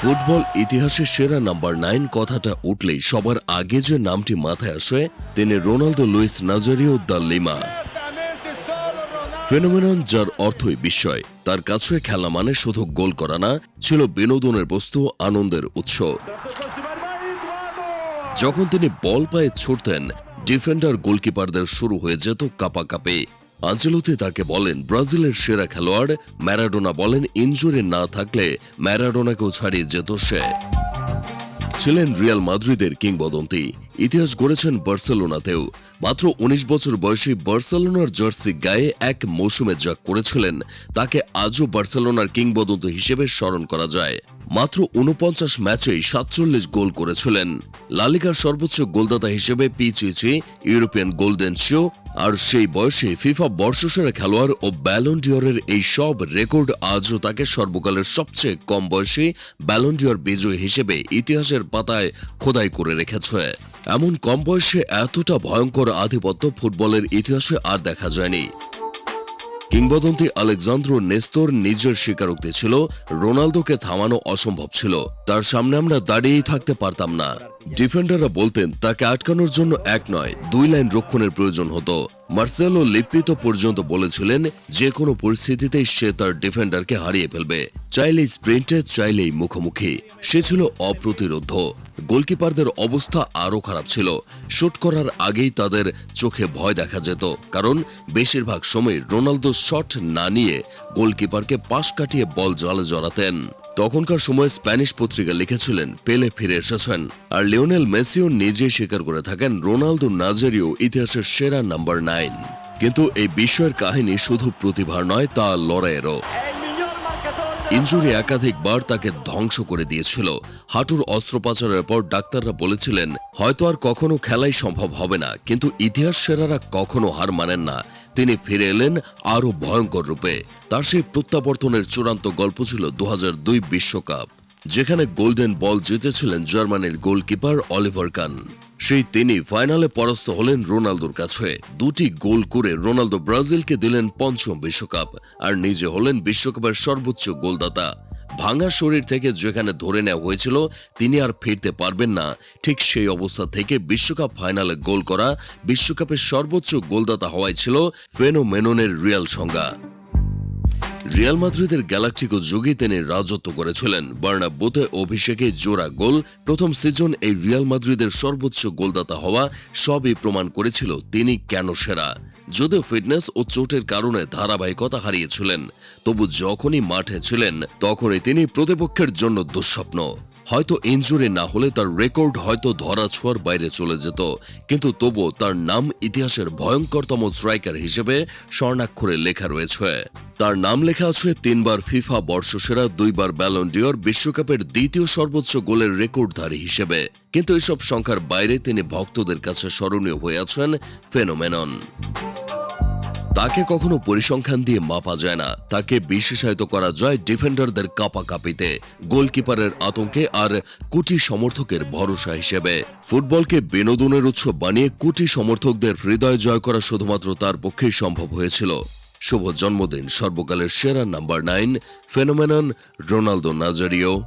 Football ইতিহাসের সেরা number nine কথাটা উঠলেই সবার আগে যে নামটি মাথায় আসে তিনি Ronaldo Luis Nazario de Lima. Phenomenon যার অর্থই বিস্ময় তার কাছে খেলা মানে শুধু গোল করা না ছিল বিনোদনের বস্তু আনন্দের উৎস। যখন তিনি বল পায়ে ছুটতেন ডিফেন্ডার গোলকিপারদের শুরু হয়ে যেত কাপাকাপি আঞ্চলতি তাকে বলেন, ব্রাজিলের সেরা খেলোয়াড় ম্যারাডোনা বলেন ইঞ্জুরি না থাকলে ম্যারাডোনাকেও ছাড়িয়ে যেত সে। ছিলেন রিয়াল মাদ্রিদের কিংবদন্তি। ইতিহাস গড়েছেন বার্সেলোনাতেও। মাত্র ১৯ বছর বয়সী বার্সেলোনার জার্সি গায়ে এক মৌসুমে যা করেছিলেন, তাকে আজও বার্সেলোনার কিংবদন্তি হিসেবে স্মরণ করা যায়। মাত্র উনপঞ্চাশ ম্যাচেই সাতচল্লিশ গোল করেছিলেন। লালিকার সর্বোচ্চ গোলদাতা হিসেবে পিচিচি, ইউরোপিয়ান গোল্ডেন শো, আর সেই বয়সে ফিফা বর্ষসেরা খেলোয়াড় ও ব্যালন্ডিয়রের এই সব রেকর্ড আজও তাকে সর্বকালের সবচেয়ে কম বয়সী ব্যালন্ডিয়র বিজয়ী হিসেবে ইতিহাসের পাতায় খোদাই করে রেখেছে। এমন কম বয়সে এতটা ভয়ঙ্কর আধিপত্য ফুটবলের ইতিহাসে আর দেখা যায়নি। কিংবদন্তি আলেকজান্দ্রো নেস্তোর নিজের স্বীকারোক্তি ছিল, রোনালদোকে থামানো অসম্ভব ছিল। তার সামনে আমরা দাঁড়িয়েই থাকতে পারতাম না। ডিফেন্ডাররা বলতেন, তাকে আটকানোর জন্য এক নয়, দুই লাইন রক্ষণের প্রয়োজন হতো। মার্সেলো লিপিত পর্যন্ত বলেছিলেন, যে কোনো পরিস্থিতিতেই সে তার ডিফেন্ডারকে হারিয়ে ফেলবে। চাইলেই স্প্রিন্টে, চাইলেই মুখোমুখি। সে ছিল অপ্রতিরোধ। গোলকিপারদের অবস্থা আরও খারাপ ছিল। শুট করার আগেই তাদের চোখে ভয় দেখা যেত। কারণ, বেশিরভাগ সময় রোনালদো শট না নিয়ে গোলকিপারকে পাশ কাটিয়ে বল জালে জড়াতেন। তখনকার সময় স্প্যানিশ পত্রিকা লিখেছিলেন, পেলে ফিরে এসেছেন। আর লিওনেল মেসিও নিজেই স্বীকার করে থাকেন, রোনালদো নাজারিও ইতিহাসের সেরা নাম্বার নাইন। কিন্তু এই বিষয়ের কাহিনী শুধু প্রতিভার নয়, তা লড়াইয়েরও। ইনজুরি একাধিকবার তাকে ধ্বংস করে দিয়েছিল। হাঁটুর অস্ত্রোপচারের পর ডাক্তাররা বলেছিলেন, হয়তো আর কখনো খেলাই সম্ভব হবে না, কিন্তু ইতিহাস সেরারা কখনো হার মানেন না। তিনি ফিরে এলেন আরও ভয়ঙ্কর রূপে। তার সেই প্রত্যাবর্তনের চূড়ান্ত গল্প ছিল দু বিশ্বকাপ, যেখানে গোল্ডেন বল জিতেছিলেন জার্মানির গোলকিপার অলিভার কান। সেই তিনি ফাইনালে পরাস্ত হলেন রোনালদোর কাছে। দুটি গোল করে রোনালদো ব্রাজিলকে দিলেন পঞ্চম বিশ্বকাপ আর নিজে হলেন বিশ্বকাপের সর্বোচ্চ গোলদাতা। ভাঙা শরীর থেকে যেখানে ধরে নেওয়া হয়েছিল, তিনি আর ফিরতে পারবেন না। ঠিক সেই অবস্থা থেকে বিশ্বকাপ ফাইনালে গোল করা বিশ্বকাপের সর্বোচ্চ গোলদাতা হওয়াই ছিল ফেনোমেননের রিয়াল সংজ্ঞা। রিয়াল মাদ্রিদের গ্যালাকটিকো যুগে তিনি রাজত্ব করেছিলেন। বার্নাবোতে অভিষেকে জোড়া গোল। প্রথম সিজন এই রিয়াল মাদ্রিদের সর্বোচ্চ গোলদাতা হওয়া সবই প্রমাণ করেছিল তিনি কেন সেরা। যদিও ফিটনেস ও চোটের কারণে ধারাবাহিকতা হারিয়েছিলেন, তবু যখনই মাঠে ছিলেন, তখনই তিনি প্রতিপক্ষের জন্য দুঃস্বপ্ন। হয়তো ইনজুরি না হলে তার রেকর্ড হয়তো ধরা ছোঁয়ার বাইরে চলে যেত। কিন্তু তবুও তার নাম ইতিহাসের ভয়ঙ্করতম স্ট্রাইকার হিসেবে স্বর্ণাক্ষরে লেখা রয়েছে। তার নাম লেখা আছে তিনবার ফিফা বর্ষসেরা, দুইবার ব্যালন্ডিয়র বিশ্বকাপের দ্বিতীয় সর্বোচ্চ গোলের রেকর্ডধারী হিসেবে। কিন্তু এসব সংখ্যার বাইরে তিনি ভক্তদের কাছে স্মরণীয় হয়ে আছেন ফেনোমেনন। তাকে কখনো পরিসংখ্যান দিয়ে মাপা যায় না। তাকে বিশেষায়িত করা যায় ডিফেন্ডারদের কাপাকাপিতে, গোলকিপারের আতঙ্কে আর কোটি সমর্থকের ভরসা হিসেবে। ফুটবলকে বিনোদনের উৎস বানিয়ে কোটি সমর্থকদের হৃদয় জয় করা শুধুমাত্র তার পক্ষেই সম্ভব হয়েছিল। শুভ জন্মদিন, সর্বকালের সেরা number nine, phenomenon Ronaldo Nazario.